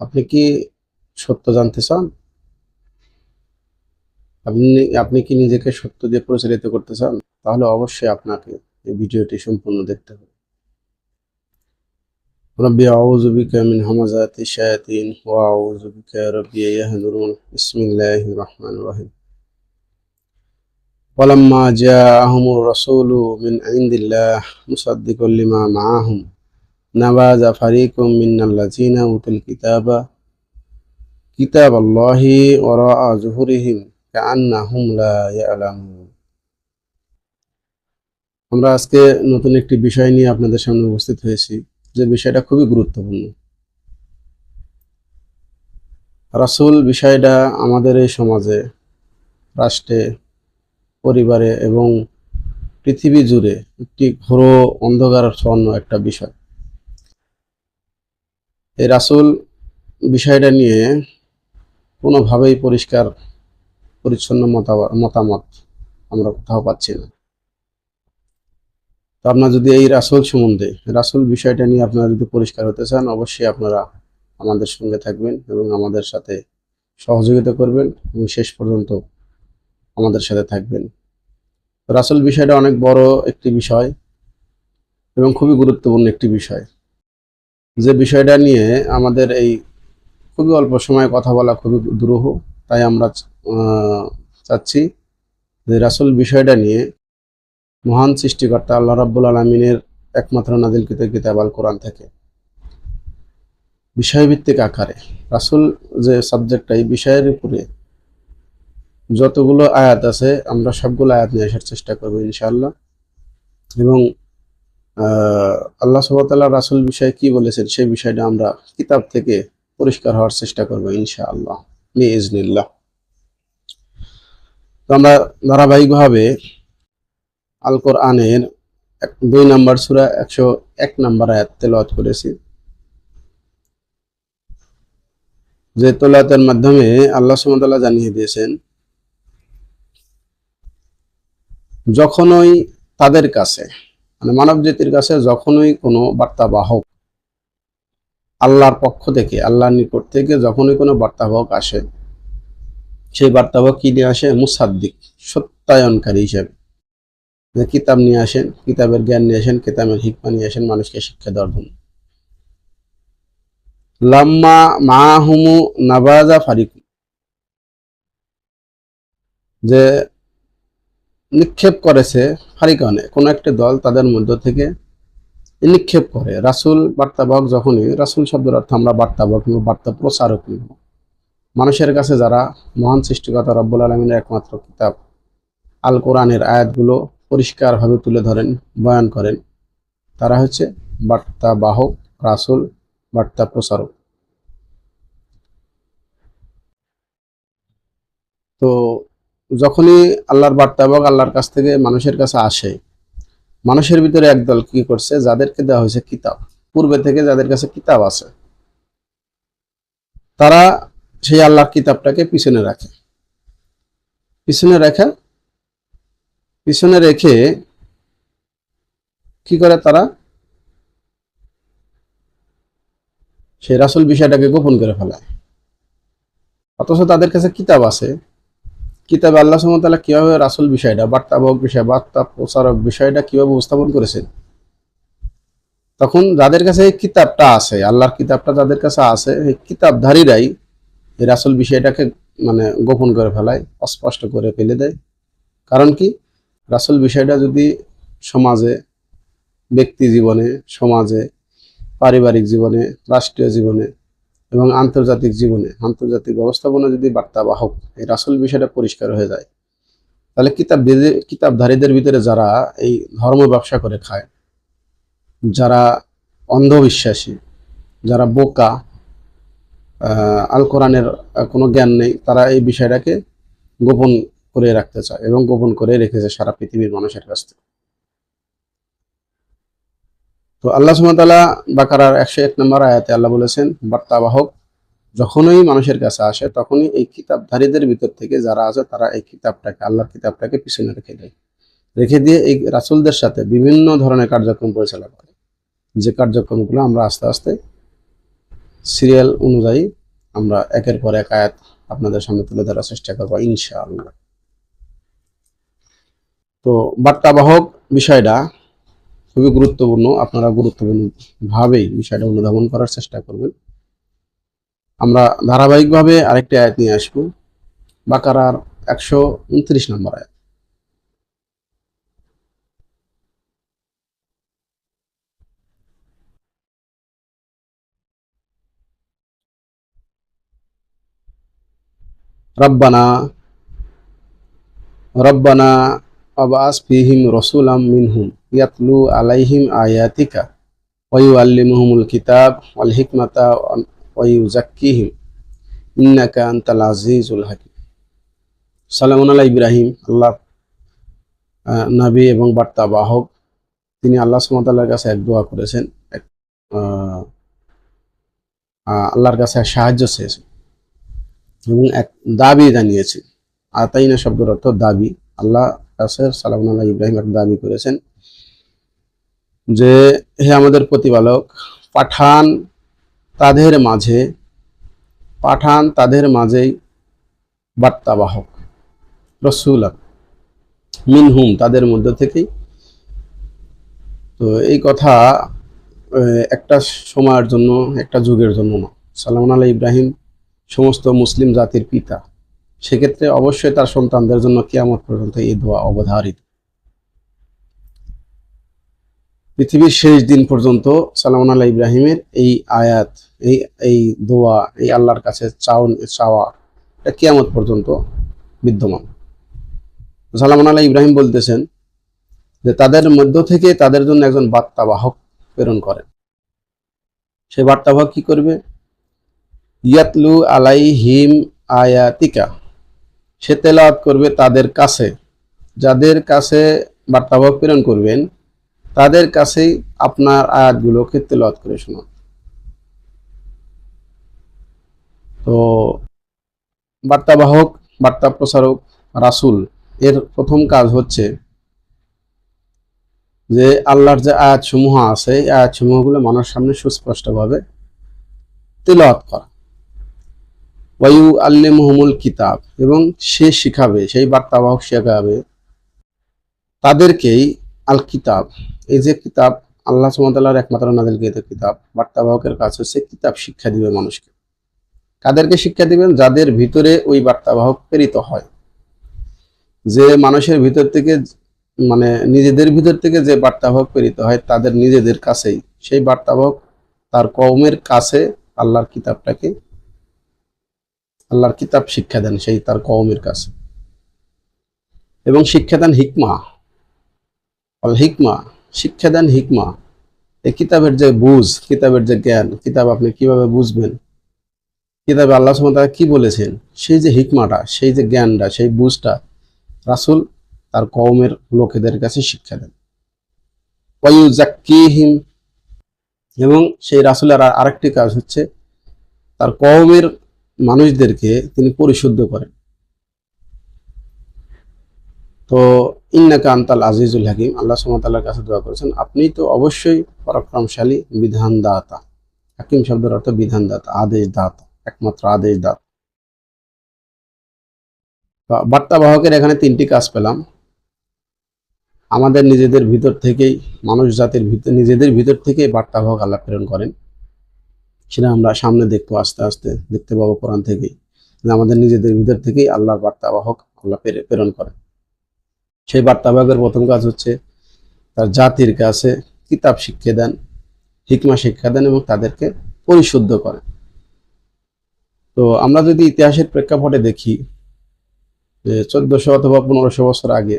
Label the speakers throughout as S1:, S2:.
S1: আপনি কি সত্য জানতে চান আপনি আপনি কি নিজেকে সত্য দিয়ে পরিচালিত করতে চান তাহলে অবশ্যই আপনাকে এই ভিডিওটি সম্পূর্ণ দেখতে হবে ربي أعوذ بك من همزات الشياطين وأعوذ بك يا ربي أن يحضرون بسم الله الرحمن الرحيم ولما جاءهم الرسول من عند الله مصدق لما معهم নাবাজ আফারিকুম মিন্নাল্লাজিনা উতুল কিতাবা। কিতাব আল্লাহি ওরা জহুরিহিম কান্নাহুম লা ইয়ালামুন। আমরা আজকে নতুন একটি বিষয় নিয়ে আপনাদের সামনে উপস্থিত হয়েছি, যে বিষয়টা খুবই গুরুত্বপূর্ণ। রাসুল বিষয়টা আমাদের এই সমাজে, রাষ্ট্রে, পরিবারে এবং পৃথিবী জুড়ে একটি ঘোর অন্ধকার স্বর্ণ একটা বিষয়। এই রাসুল বিষয়টা নিয়ে কোনোভাবেই পরিষ্কার, পরিচ্ছন্ন মতামত আমরা কোথাও পাচ্ছি না। তো আপনার যদি এই রাসূল সম্বন্ধে, রাসুল বিষয়টা নিয়ে আপনারা যদি পরিষ্কার হতে চান, অবশ্যই আপনারা আমাদের সঙ্গে থাকবেন এবং আমাদের সাথে সহযোগিতা করবেন এবং শেষ পর্যন্ত আমাদের সাথে থাকবেন। রাসুল বিষয়টা অনেক বড় একটি বিষয় এবং খুবই গুরুত্বপূর্ণ একটি বিষয়। যে বিষয়টা নিয়ে আমাদের এই খুবই অল্প সময়ে কথা বলা খুবই দুরূহ, তাই আমরা চাচ্ছি যে রাসূল বিষয়টা নিয়ে মহান সৃষ্টিকর্তা আল্লাহ রাব্বুল আলমিনের একমাত্র নাজিলকৃত কিতাব কোরআন থেকে। বিষয়ভিত্তিক আকারে রাসূল যে সাবজেক্টটা, এই বিষয়ের উপরে যতগুলো আয়াত আছে, আমরা সবগুলো আয়াত নিয়ে আসার চেষ্টা করব ইনশাআল্লাহ। এবং আল্লাহ সুবতাল্লাহ রাসুল বিষয়ে কি বলেছেন সেই বিষয়টা আমরা কিতাব থেকে পরিষ্কার হওয়ার চেষ্টা করব ইনশা ইনশাআল্লাহ ইজনিল্লাহ তো আমরা ধারাবাহিকভাবে আল কোরআনের এক- দুই নম্বর সুরা একশো এক নম্বর আয়াত তেলাওয়াত করেছি। যে তোলাতের মাধ্যমে আল্লাহ সুবহানাহু জানিয়ে দিয়েছেন, যখনই তাদের কাছে মানে মানব জাতির কাছে যখনই কোনো বার্তাবাহক আল্লাহর পক্ষ থেকে, আল্লাহর নিকট থেকে যখনই কোনো বার্তাবাহক আসে, সেই বার্তাবাহক কি নিয়ে আসে? মুসাদ্দিক, সত্যায়নকারী হিসেবে। যে কিতাব নিয়ে আসেন, কিতাবের জ্ঞান নিয়ে আসেন, কিতাবের হিকমা নিয়ে আসেন, মানুষকে শিক্ষা দেওয়ার জন্য। লাম্মা মাহুমু নাবাজা ফারিকু যে নিক্ষেপ করেছে ফারিকানে কোনো একটা দল তাদের মধ্য থেকে নিক্ষেপ করে। রাসূল বার্তাবাহক যখনই, রাসূল শব্দের অর্থ আমরা বার্তাবাহক কিংবা বার্তা প্রচারক নিব। মানুষের কাছে যারা মহান সৃষ্টিকর্তা রব্বুল আলমিনের একমাত্র কিতাব আল কোরআনের আয়াতগুলো পরিষ্কারভাবে তুলে ধরেন, বয়ান করেন, তারা হচ্ছে বার্তা বাহক রাসুল, বার্তা প্রচারক তো যখনই আল্লাহর বার্তা বাহক আল্লাহর কাছ থেকে মানুষের কাছে আসে, মানুষের ভিতরে একদল কি করছে? যাদেরকে দেওয়া হয়েছে কিতাব। পূর্বে থেকে যাদের কাছে কিতাব আছে, তারা সেই আল্লাহর কিতাবটাকে পিছনে রাখে। পিছনে রাখা, পিছনে রেখে কি করে তারা? সেই রাসুল বিষয়টাকে গোপন করে ফেলায়। অথচ তাদের কাছে কিতাব আছে কিতাবে আল্লাহ সুমতাল্লাহ কীভাবে রাসুল বিষয়টা, বার্তাবাহক বিষয়, বার্তা প্রচারক বিষয়টা কীভাবে উপস্থাপন করেছেন? তখন যাদের কাছে এই কিতাবটা আছে, আল্লাহর কিতাবটা যাদের কাছে আছে, এই কিতাবধারীরাই এই রাসুল বিষয়টাকে মানে গোপন করে ফেলায়, অস্পষ্ট করে ফেলে দেয়। কারণ কি? রাসুল বিষয়টা যদি সমাজে, ব্যক্তি জীবনে, সমাজে, পারিবারিক জীবনে, রাষ্ট্রীয় জীবনে এবং আন্তর্জাতিক জীবনে, আন্তর্জাতিক ব্যবস্থাপনা যদি বার্তা বার্তাবাহক এই রাসুল বিষয়টা পরিষ্কার হয়ে যায়। তাহলে কিতাব কিতাবধারীদের ভিতরে যারা এই ধর্ম ব্যবসা করে খায়, যারা অন্ধবিশ্বাসী, যারা বোকা আল কোরআনের কোনো জ্ঞান নেই, তারা এই বিষয়টাকে গোপন করে রাখতে চায় এবং গোপন করে রেখেছে সারা পৃথিবীর মানুষের কাছ থেকে। তো আল্লাহ সুমতাল্লাহ বাকারার একশো এক নম্বর আয়াতে আল্লাহ বলেছেন, বার্তাবাহক, যখনই মানুষের কাছে আসে, তখনই এই কিতাবধারীদের ভিতর থেকে যারা আছে তারা এই কিতাবটাকে, আল্লাহর কিতাবটাকে পিছনে রেখে দেয়। রেখে দিয়ে এই রাসুলদের সাথে বিভিন্ন ধরনের কার্যক্রম পরিচালনা করে। যে কার্যক্রমগুলো আমরা আস্তে আস্তে সিরিয়াল অনুযায়ী আমরা একের পর এক আয়াত আপনাদের সামনে তুলে ধরার চেষ্টা করব, ইনশাআল্লাহ। তো বার্তাবাহক বিষয়টা খুবই গুরুত্বপূর্ণ, আপনারা গুরুত্বপূর্ণ ভাবেই বিষয়টা অনুধাবন করার চেষ্টা করবেন। আমরা ধারাবাহিকভাবে আরেকটি আয়াত নিয়ে আসব, বাকারার একশো উনত্রিশ নম্বর আয়াত। রব্বানা রব্বানা আবাস ফিহিম রসুলাম মিনহুম ইয়াতলু আলাইহিম আয়াতিকা ওয়ুআল্লিমুহুমুল কিতাব ওয়াল হিকমাতা ওয়ুজাক্কিহিম ইন্নাকা আনতাল আজিজুল হাকিম সালামুন আলাহ ইব্রাহিম। আল্লাহ নবী এবং বার্তা বাহক। তিনি আল্লাহ সুমতাল্লাহর কাছে এক দোয়া করেছেন। এক আল্লাহর কাছে সাহায্য চেয়েছেন এবং এক দাবি জানিয়েছে আতাইনা শব্দের অর্থ দাবি। আল্লাহ কাছে সালামুন আল্লাহ ইব্রাহিম এক দাবি করেছেন, যে হে আমাদের প্রতিপালক, পাঠান তাদের মাঝে, পাঠান তাদের মাঝেই বার্তাবাহক রসুল মিনহুম তাদের মধ্য থেকেই। তো এই কথা একটা সময়ের জন্য, একটা যুগের জন্য না। সালামান আল্লাহ ইব্রাহিম, সমস্ত মুসলিম জাতির পিতা। সেক্ষেত্রে অবশ্যই তার সন্তানদের জন্য কিয়ামত পর্যন্ত এই দোয়া অবধারিত। পৃথিবীর শেষ দিন পর্যন্ত সালামান আল্লাহ ইব্রাহিমের এই আয়াত, এই এই দোয়া, এই আল্লাহর কাছে চাও চাওয়া, এটা কিয়ামত পর্যন্ত বিদ্যমান। সালামান আল্লাহ ইব্রাহিম বলতেছেন যে তাদের মধ্য থেকে তাদের জন্য একজন বার্তাবাহক প্রেরণ করেন। সেই বার্তাবাহক কি করবে? ইয়াতলু আলাই হিম আয়াতিকা। সে তেলাওয়াত করবে তাদের কাছে। যাদের কাছে বার্তাবাহক প্রেরণ করবেন, তাদের কাছেই আপনার আয়াতগুলোকে তেলাওয়াত করে শোনান। তো বার্তাবাহক, বার্তা প্রচারক রাসুল, এর প্রথম কাজ হচ্ছে যে আল্লাহর যে আয়াতসমূহ আছে, এই আয়াতসমূহগুলো মানুষের সামনে সুস্পষ্টভাবে তেলাওয়াত করা। ওয়ায়ু আল্লিমুহুমুল কিতাব এবং সে শিখাবে, সেই বার্তাবাহক শেখাবে তাদেরকেই আল কিতাব এই যে কিতাব, আল্লাহ সুমতাল্লাহর একমাত্র নাদিলকৃত কিতাব, বার্তাবাহকের কাজ হচ্ছে কিতাব শিক্ষা দিবে মানুষকে। কাদেরকে শিক্ষা দিবেন? যাদের ভিতরে ওই বার্তাবাহক প্রেরিত হয়। যে মানুষের ভিতর থেকে মানে নিজেদের ভিতর থেকে যে বার্তাবাহক প্রেরিত হয়, তাদের নিজেদের কাছেই সেই বার্তাবাহক তার কওমের কাছে আল্লাহর কিতাবটাকে আল্লাহর কিতাব শিক্ষা দেন সেই তার কওমের কাছে। এবং শিক্ষা দেন হিকমা। অল হিকমা, শিক্ষা দেন হিকমা। এই কিতাবের যে বুঝ, কিতাবের যে জ্ঞান, কিতাব আপনি কীভাবে বুঝবেন? কিতাবে আল্লাহ সুমতালা কি বলেছেন? সেই যে হিকমাটা, সেই যে জ্ঞানটা, সেই বুঝটা রাসুল তার কওমের লোকেদের কাছে শিক্ষা দেন। ওয়ু এবং সেই রাসুলের আর আরেকটি কাজ হচ্ছে তার কওমের মানুষদেরকে তিনি পরিশুদ্ধ করেন। তো ইন্নাকা আন্তাল আজিজুল হাকিম, আল্লাহ সুমতাল্লাহর কাছে দোয়া করেছেন, আপনি তো অবশ্যই পরাক্রমশালী বিধানদাতা। হাকিম শব্দের অর্থ বিধানদাতা আদেশ দাতা একমাত্র আদেশ দাতা বার্তাবাহকের এখানে তিনটি কাজ পেলাম। আমাদের নিজেদের ভিতর থেকেই, মানুষ জাতির ভিতর নিজেদের ভিতর থেকেই বার্তাবাহক আল্লাহ প্রেরণ করেন। সেটা আমরা সামনে দেখব, আস্তে আস্তে দেখতে পাবো কোরআন থেকেই। আমাদের নিজেদের ভিতর থেকেই আল্লাহর বার্তাবাহক আল্লাহ প্রেরণ করেন। সেই বার্তাবাহকের প্রথম কাজ হচ্ছে তার জাতির কাছে কিতাব শিক্ষা দেন, হিকমা শিক্ষা দেন এবং তাদেরকে পরিশুদ্ধ করেন। তো আমরা যদি ইতিহাসের প্রেক্ষাপটে দেখি, যে চোদ্দশো অথবা পনেরোশো বছর আগে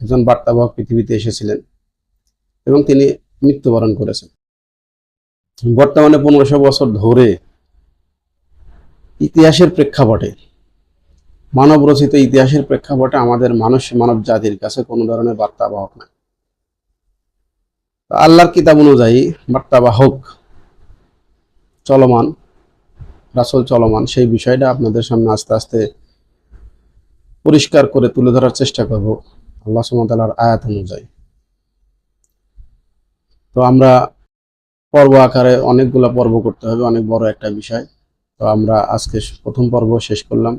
S1: একজন বার্তাবাহক পৃথিবীতে এসেছিলেন এবং তিনি মৃত্যুবরণ করেছেন। বর্তমানে পনেরোশো বছর ধরে ইতিহাসের প্রেক্ষাপটে মানব রচিত ইতিহাসের প্রেক্ষাপটে আমাদের মানুষ মানব জাতির কাছে কোনো ধরনের বার্তাবাহক নাই। আল্লাহর কিতাব অনুযায়ী বার্তাবাহক চলমান, রাসল চলমান, সেই বিষয়টা আপনাদের সামনে আস্তে আস্তে পরিষ্কার করে তুলে ধরার চেষ্টা করব আল্লাহ সুমতালার আয়াত অনুযায়ী। তো আমরা পর্ব আকারে অনেকগুলো পর্ব করতে হবে, অনেক বড় একটা বিষয়। তো আমরা আজকে প্রথম পর্ব শেষ করলাম।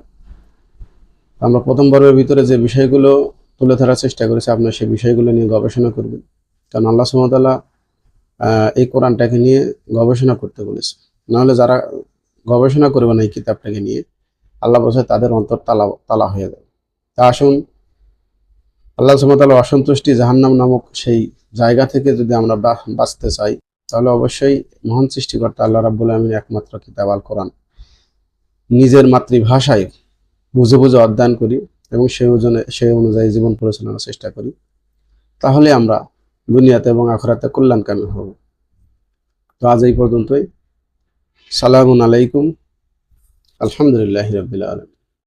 S1: আমরা প্রথম পর্বের ভিতরে যে বিষয়গুলো তুলে ধরার চেষ্টা করেছি, আপনার সেই বিষয়গুলো নিয়ে গবেষণা করবেন। কারণ আল্লাহ সুমতাল্লাহ এই কোরআনটাকে নিয়ে গবেষণা করতে বলেছে। নাহলে যারা গবেষণা করবে না এই কিতাবটাকে নিয়ে, আল্লাহ বলছে তাদের অন্তর তালা তালা হয়ে যাবে। তা আসুন, আল্লাহ সুমতাল্লাহ অসন্তুষ্টি জাহান্নাম নামক সেই জায়গা থেকে যদি আমরা বাঁচতে চাই তাহলে অবশ্যই মহান সৃষ্টিকর্তা আল্লাহ রাব্বুল আলমীর একমাত্র কিতাব আল কোরআন নিজের মাতৃভাষায় বুঝে বুঝে অধ্যয়ন করি এবং সেই ওজনে, সেই অনুযায়ী জীবন পরিচালনার চেষ্টা করি। তাহলে আমরা দুনিয়াতে এবং আখরাতে কল্যাণকামী হব। তো আজ এই পর্যন্তই। সালামুন আলাইকুম। আলহামদুলিল্লাহ রবিল আলম